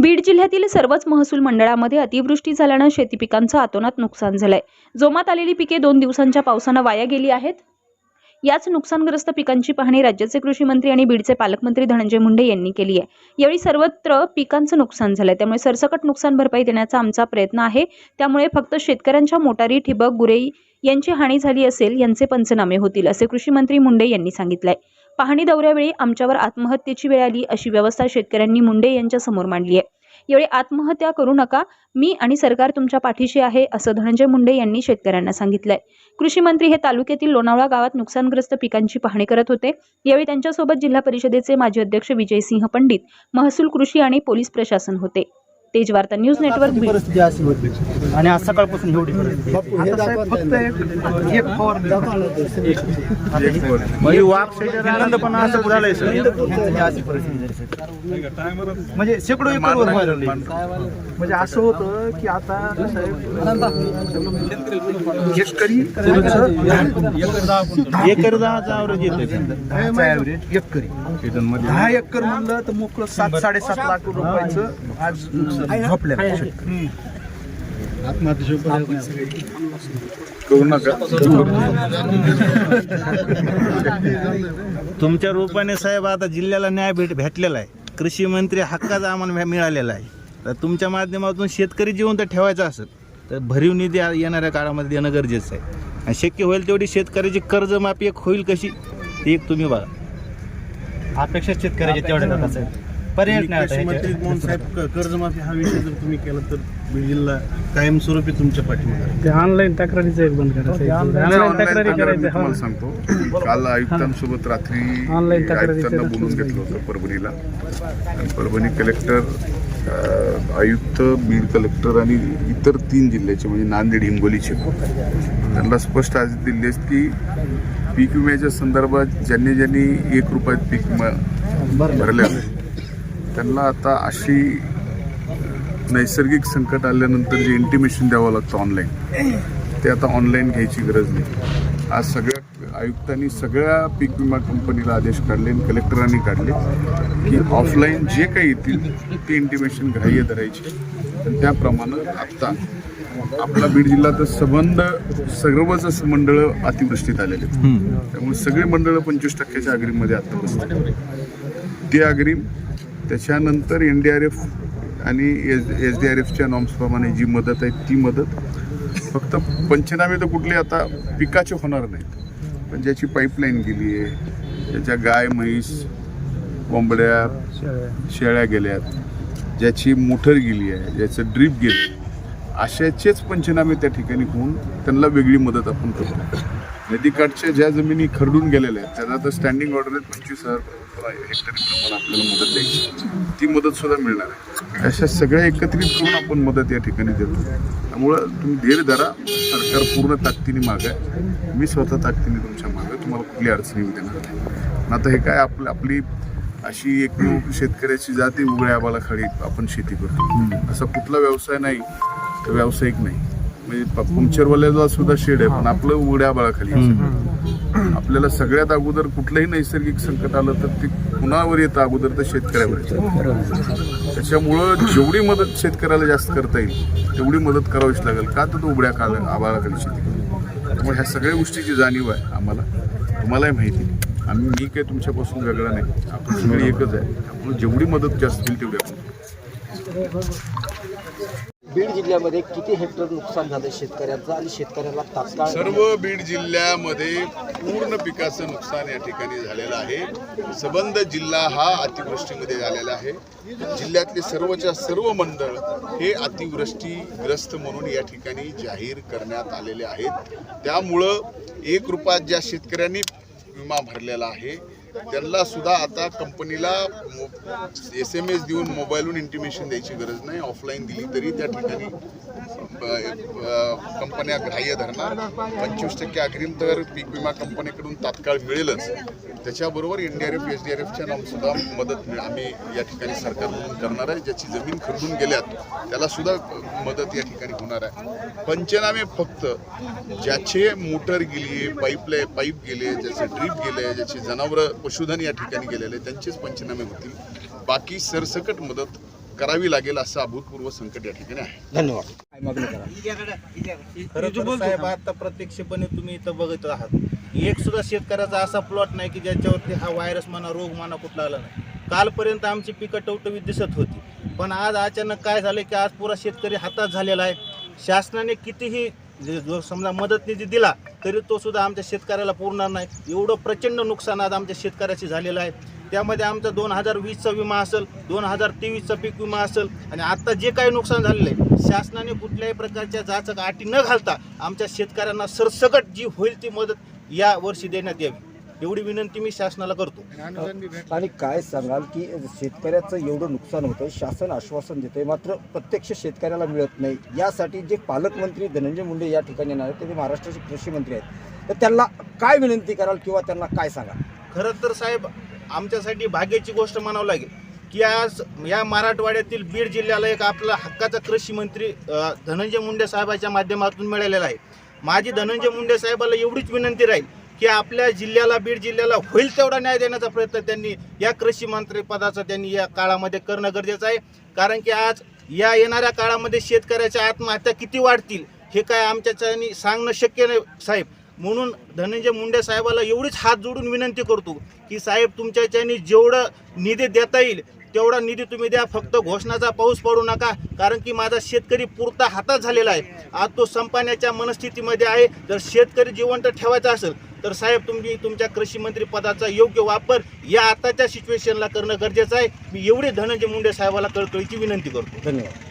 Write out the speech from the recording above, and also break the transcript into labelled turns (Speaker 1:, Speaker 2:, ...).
Speaker 1: बीड जिल्ह्यातील सर्वच महसूल मंडळामध्ये अतिवृष्टी झाल्यानं शेती पिकांचं आतोनात नुकसान झालंय. जोमात आलेली पिके दोन दिवसांच्या पावसानं वाया गेली आहेत? याच नुकसानग्रस्त पिकांची पाहणी राज्याचे कृषी मंत्री आणि बीडचे पालकमंत्री धनंजय मुंडे यांनी केली आहे. यावेळी सर्वत्र पिकांचं नुकसान झालंय. त्यामुळे सरसकट नुकसान भरपाई देण्याचा आमचा प्रयत्न आहे. त्यामुळे फक्त शेतकऱ्यांच्या मोटारी ठिबक गुरेई यांची हानी झाली असेल यांचे पंचनामे होतील असे कृषी मंत्री मुंडे यांनी सांगितलंय. पाहणी दौऱ्यावेळी आमच्यावर आत्महत्येची वेळ आली अशी व्यवस्था शेतकऱ्यांनी मुंडे यांच्या समोर मांडली आहे. यावेळी आत्महत्या करू नका. मी आणि सरकार तुमच्या पाठीशी आहे असं धनंजय मुंडे यांनी शेतकऱ्यांना सांगितलंय. कृषी मंत्री हे तालुक्यातील लोणावळा गावात नुकसानग्रस्त पिकांची पाहणी करत होते. यावेळी त्यांच्यासोबत जिल्हा परिषदेचे माजी अध्यक्ष विजयसिंह पंडित महसूल कृषी आणि पोलीस प्रशासन होते. तेजवार्ता न्यूज नेटवर्क
Speaker 2: आणि आज सकाळपासून एवढी परिस्थिती आहे.
Speaker 3: म्हणजे शेजारी पण असं झालंय सर.
Speaker 2: म्हणजे शेकडो एकरवर व्हायरल म्हणजे असं होतं की आता साहेब एकरी
Speaker 3: एकर दहाचा येतोय
Speaker 2: ॲव्हरेज एकरी. दहा एकर म्हणलं तर मोकळं सात साडेसात लाख रुपयाचं आज शेतकरी.
Speaker 4: करू नका.
Speaker 3: तुमच्या रूपाने साहेब आता जिल्ह्याला न्याय भेट भेटलेला आहे. कृषी मंत्री हक्काचा आम्हाला मिळालेला आहे. तर तुमच्या माध्यमातून शेतकरी जिवंत ठेवायचा असेल तर भरीव निधी येणाऱ्या काळामध्ये देणं गरजेचं आहे. आणि शक्य होईल तेवढी शेतकऱ्याची कर्जमाफी एक होईल कशी ती एक तुम्ही बघा.
Speaker 2: अपेक्षा शेतकऱ्याचे तेवढे जातात साहेब. पर्याय
Speaker 5: कर्जमाफी हा विषय जर तुम्ही केला तर बीड जिल्हा कायमस्वरूपी तुमच्या पाठीमागे.
Speaker 6: ते ऑनलाईन तक्रारीचं एक बंद करायचं ऑनलाईन तक्रारी
Speaker 4: मी
Speaker 6: करायचं
Speaker 4: तुम्हाला
Speaker 6: हो.
Speaker 4: सांगतो. काल आयुक्तांसोबत रात्री
Speaker 6: Online तक्रारीचं
Speaker 4: आयुक्तांना
Speaker 6: रस्ते
Speaker 4: बोलून घेतलं होतं परभणीला. आणि परभणी कलेक्टर अं, आयुक्त बीड कलेक्टर आणि इतर तीन जिल्ह्याचे म्हणजे नांदेड हिंगोलीचे. त्यांना स्पष्ट आज दिले आहेत की पीक विम्याच्या संदर्भात ज्यांनी ज्यांनी एक रुपयात पीक विमा भरले त्यांना आता अशी नैसर्गिक संकट आल्यानंतर जे इंटिमेशन द्यावं लागतं ऑनलाईन ते आता ऑनलाईन घ्यायची गरज नाही. आज सगळ्या आयुक्तांनी सगळ्या पीक विमा कंपनीला आदेश काढले आणि कलेक्टरांनी काढले की ऑफलाईन जे काही येतील ते इंटिमेशन ग्राह्य धरायचे. आणि त्याप्रमाणे आत्ता आपला बीड जिल्हा तर संबंध सर्वच मंडळं अतिवृष्टीत आलेले आहेत. त्यामुळे सगळे मंडळं पंचवीस टक्क्याच्या अग्रीमध्ये आता बसले ते अग्रिम त्याच्यानंतर एन डी आर एफ आणि एस एस डी आर एफच्या नॉर्म्सप्रमाणे जी मदत आहे ती मदत. फक्त पंचनामे तर कुठले आता पिकाचे होणार नाहीत. पण ज्याची पाईपलाईन गेली आहे ज्याच्या गाय म्हैस कोंबड्या शेळ्या गेल्यात. ज्याची मोटर गेली आहे ज्याचं ड्रीप गेलं अशाचेच पंचनामे त्या ठिकाणी होऊन त्यांना वेगळी मदत आपण करतो नदीकाठच्या ज्या जमिनी खरडून गेलेल्या आहेत त्याला तर स्टँडिंग ऑर्डर आहेत पंचवीस हजार हेक्टरी प्रमाणे आपल्याला मदत द्यायची ती मदत सुद्धा मिळणार आहे. अशा सगळ्या एकत्रित करून आपण मदत या ठिकाणी देतो. त्यामुळं तुम्ही धीर धरा सरकार पूर्ण ताकदीने माग आहे. मी स्वतः ताकदीने तुमच्या मागे. तुम्हाला कुठली अडचणी देणार नाही. आता हे काय आपलं आपली अशी एकमेव शेतकऱ्याची जाते उघड्या आबाळाखाली आपण शेती करतो असा कुठला व्यवसाय नाही. व्यावसायिक नाही. म्हणजे पंक्चरवाल्याला सुद्धा शेड आहे पण आपलं उघड्या सगळं. आपल्याला सगळ्यात अगोदर कुठलंही नैसर्गिक संकट आलं तर ते कुणावर येतं अगोदर तर शेतकऱ्यावर येतं. त्याच्यामुळं जेवढी मदत शेतकऱ्याला जास्त करता येईल तेवढी मदत करावीच लागेल. का तर तो उघड्या काल आबाळाखाली शेती त्यामुळे ह्या सगळ्या गोष्टीची जाणीव आहे आम्हाला. तुम्हालाही माहिती आहे. आम्ही मी काही तुमच्यापासून वेगळा नाही. आपण सगळी एकच आहे. त्यामुळे जेवढी मदत जास्त होईल तेवढी आपण
Speaker 7: बीड जिल्ह्यामध्ये किती हेक्टर नुकसान झालं शेतकऱ्यांचं आणि शेतकऱ्याला तात्काळ
Speaker 4: सर्व बीड जिल्ह्यामध्ये पूर्ण पिकाचं नुकसान या ठिकाणी झालेलं आहे. सबंध जिल्हा हा अतिवृष्टीमध्ये झालेला आहे. जिल्ह्यातले सर्वच्या सर्व मंडळ हे अतिवृष्टीग्रस्त म्हणून या ठिकाणी जाहीर करण्यात आलेले आहेत. त्यामुळं एक रुपयात ज्या शेतकऱ्यांनी विमा भरलेला आहे त्यांना सुद्धा आता कंपनीला एस एम एस देऊन मोबाईलवरून इंटिमेशन द्यायची गरज नाही. ऑफलाईन दिली तरी त्या ठिकाणी कंपन्या ग्राह्य धरणार. पंचवीस टक्के अग्रिम तर पीक विमा कंपनीकडून तात्काळ मिळेलच. त्याच्याबरोबर N D R F S D R एफच्या सुद्धा मदत आम्ही या ठिकाणी सरकारकडून करणार आहे. ज्याची जमीन खरेदून गेल्यात त्याला सुद्धा मदत या ठिकाणी होणार आहे. पंचनामे फक्त ज्याचे मोटर गेली पाईपले पाईप गेले ज्याचे ड्रीप गेले ज्याचे जनावरं पशुधन या ठिकाणी गेलेले त्यांचेच पंचनामे होतील. बाकी सरसकट मदत करावी लागेल असं अभूतपूर्व संकट या ठिकाणी आहे.
Speaker 7: धन्यवाद. काय मागणी करा?
Speaker 3: खरं तर साहेब आता प्रत्यक्षपणे तुम्ही इथं बघत आहात. एक सुद्धा शेतकऱ्याचा असा प्लॉट नाही की ज्याच्यावरती हा व्हायरस म्हणा रोग म्हणा कुठला आला नाही. कालपर्यंत आमची पिकं टवटवीत दिसत होती. पण आज अचानक काय झालं की आज पुरा शेतकरी हातात झालेला आहे. शासनाने कितीही जे- जो समजा मदत निधी दिला तरी तो सुद्धा आमच्या शेतकऱ्याला पुरणार नाही. एवढं प्रचंड नुकसान आज आमच्या शेतकऱ्याशी झालेलं आहे. त्यामध्ये आमचा दोन हजार वीसचा विमा असेल दोन हजार तेवीसचा पीक विमा असेल आणि आत्ता जे काही नुकसान झालेलं आहे शासनाने कुठल्याही प्रकारच्या जाचक अटी न घालता आमच्या शेतकऱ्यांना सरसकट जी होईल ती मदत या वर्षी देण्यात यावी. एवढी विनंती मी शासनाला करतो.
Speaker 7: आणि काय सांगाल की शेतकऱ्याचं एवढं नुकसान होतं शासन आश्वासन देते मात्र प्रत्यक्ष शेतकऱ्याला मिळत नाही. यासाठी जे पालकमंत्री धनंजय मुंडे या ठिकाणी येणार आहेत ते महाराष्ट्राचे कृषी मंत्री आहेत तर त्यांना काय विनंती कराल किंवा त्यांना काय सांगा
Speaker 3: खरं तर साहेब आमच्यासाठी भाग्याची गोष्ट म्हणावं लागेल की आज या मराठवाड्यातील बीड जिल्ह्याला एक आपला हक्काचा कृषी मंत्री धनंजय मुंडे साहेबाच्या माध्यमातून मिळालेला आहे. माझी धनंजय मुंडे साहेबाला एवढीच विनंती राहील की आपल्या जिल्ह्याला बीड जिल्ह्याला होईल तेवढा न्याय देण्याचा प्रयत्न त्यांनी या कृषी मंत्री पदाचा त्यांनी या काळामध्ये करणं गरजेचं आहे. कारण की आज या येणाऱ्या काळामध्ये शेतकऱ्याच्या आत्महत्या किती वाढतील हे काय आमच्याच्यानी सांगणं शक्य नाही साहेब. म्हणून धनंजय मुंडे साहेबाला एवढीच हात जोडून विनंती करतो की साहेब तुमच्याच्यानी जेवढं निधी देता येईल तेवढा निधी तुम्ही द्या. फक्त घोषणाचा पाऊस पडू नका. कारण की माझा शेतकरी पुरता हातात झालेला आहे. आज तो संपण्याच्या मनस्थितीमध्ये आहे. जर शेतकरी जिवंत ठेवायचा असेल तर साहेब तुम्ही तुमच्या कृषी मंत्री पदाचा योग्य वापर या आताच्या सिच्युएशनला करणं गरजेचं आहे. मी एवढी धनंजय मुंडे साहेबाला कळकळीची विनंती करतो.
Speaker 7: धन्यवाद.